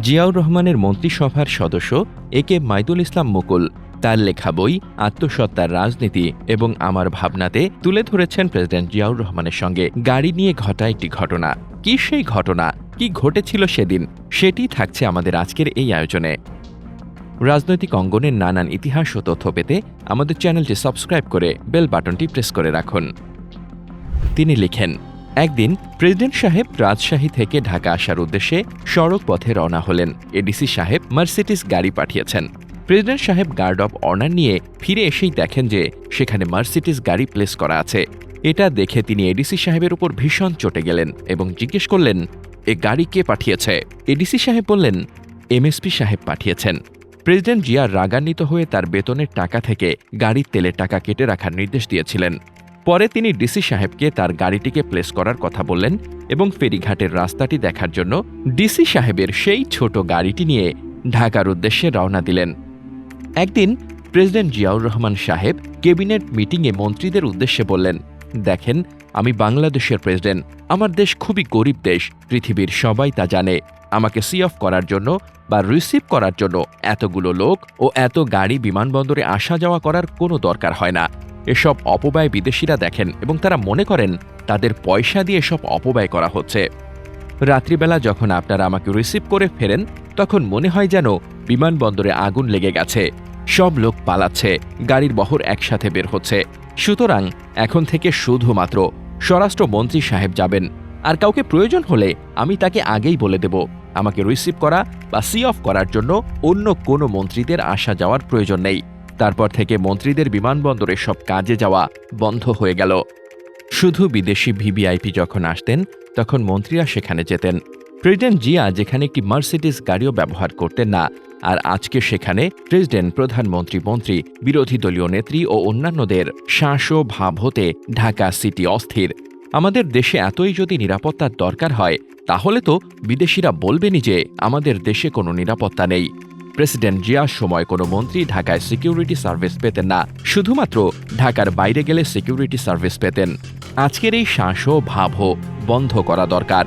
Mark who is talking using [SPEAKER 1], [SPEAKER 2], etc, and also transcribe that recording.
[SPEAKER 1] জিয়াউর রহমানের মন্ত্রিসভার সদস্য এ কে মাইদুল ইসলাম মুকুল। তার লেখা বই আত্মসত্তার রাজনীতি এবং আমার ভাবনাতে তুলে ধরেছেন প্রেসিডেন্ট জিয়াউর রহমানের সঙ্গে। গাড়ি নিয়ে ঘটা একটি ঘটনা। কি সেই ঘটনা? কি ঘটেছিল সেদিন? সেটি থাকছে আমাদের আজকের এই আয়োজনে। রাজনৈতিক অঙ্গনের নানান ইতিহাস ও তথ্য পেতে আমাদের চ্যানেলটি সাবস্ক্রাইব করে বেল বাটনটি প্রেস করে রাখুন। তিনি লিখেন একদিন প্রেসিডেন্ট সাহেব রাজশাহী থেকে ঢাকা আসার উদ্দেশ্যে সড়ক পথে রওনা হলেন। এডিসি সাহেব মার্সিডিস গাড়ি পাঠিয়েছেন। প্রেসিডেন্ট সাহেব গার্ড অফ অনার নিয়ে ফিরে এসেই দেখেন যে সেখানে মার্সিডিস গাড়ি প্লেস করা আছে। এটা দেখে তিনি এডিসি সাহেবের উপর ভীষণ চটে গেলেন এবং জিজ্ঞেস করলেন, এ গাড়ি কে পাঠিয়েছে? এডিসি সাহেব বললেন, এমএসপি সাহেব পাঠিয়েছেন। প্রেসিডেন্ট জিয়া রাগান্বিত হয়ে তার বেতনের টাকা থেকে গাড়ির তেলের টাকা কেটে রাখার নির্দেশ দিয়েছিলেন। পরে তিনি ডিসি সাহেবকে তার গাড়িটিকে প্লেস করার কথা বললেন এবং ফেরিঘাটের রাস্তাটি দেখার জন্য ডিসি সাহেবের সেই ছোট গাড়িটি নিয়ে ঢাকার উদ্দেশ্যে রওনা দিলেন। একদিন প্রেসিডেন্ট জিয়াউর রহমান সাহেব ক্যাবিনেট মিটিংয়ে মন্ত্রীদের উদ্দেশ্যে বললেন, দেখেন, আমি বাংলাদেশের প্রেসিডেন্ট। আমার দেশ খুবই গরিব দেশ, পৃথিবীর সবাই তা জানে। আমাকে সি অফ করার জন্য বা রিসিভ করার জন্য এতগুলো লোক ও এত গাড়ি বিমানবন্দরে আসা যাওয়া করার কোনো দরকার হয় না। এসব অপব্যয় বিদেশিরা দেখেন এবং তারা মনে করেন তাদের পয়সা দিয়ে সব অপব্যয় করা হচ্ছে। রাত্রিবেলা যখন আপনারা আমাকে রিসিভ করে ফেরেন, তখন মনে হয় যেন বিমানবন্দরে আগুন লেগে গেছে। সব লোক পালাচ্ছে, গাড়ির বহর একসাথে বের হচ্ছে। সুতরাং এখন থেকে শুধুমাত্র স্বরাষ্ট্রমন্ত্রী সাহেব যাবেন। আর কাউকে প্রয়োজন হলে আমি তাকে আগেই বলে দেব। আমাকে রিসিভ করা বা সি অফ করার জন্য অন্য কোনো মন্ত্রীদের আসা যাওয়ার প্রয়োজন নেই। তারপর থেকে মন্ত্রীদের বিমানবন্দরে সব কাজে যাওয়া বন্ধ হয়ে গেল। শুধু বিদেশি ভিভিআইপি যখন আসতেন, তখন মন্ত্রীরা সেখানে যেতেন। প্রেসিডেন্ট জিয়া যেখানে একটি মার্সিডিস গাড়িও ব্যবহার করতেন না, আর আজকে সেখানে প্রেসিডেন্ট, প্রধানমন্ত্রী, মন্ত্রী, বিরোধী দলীয় নেত্রী ও অন্যান্যদের শ্বাস ও ভাব হতে ঢাকা সিটি অস্থির। আমাদের দেশে এতই যদি নিরাপত্তার দরকার হয়, তাহলে তো বিদেশিরা বলবেনই যে আমাদের দেশে কোনো নিরাপত্তা নেই। প্রেসিডেন্ট জিয়ার সময় কোনো মন্ত্রী ঢাকায় সিকিউরিটি সার্ভিস পেতেন না। শুধুমাত্র ঢাকার বাইরে গেলে সিকিউরিটি সার্ভিস পেতেন। আজকের এই শ্বাস ও ভাব বন্ধ করা দরকার।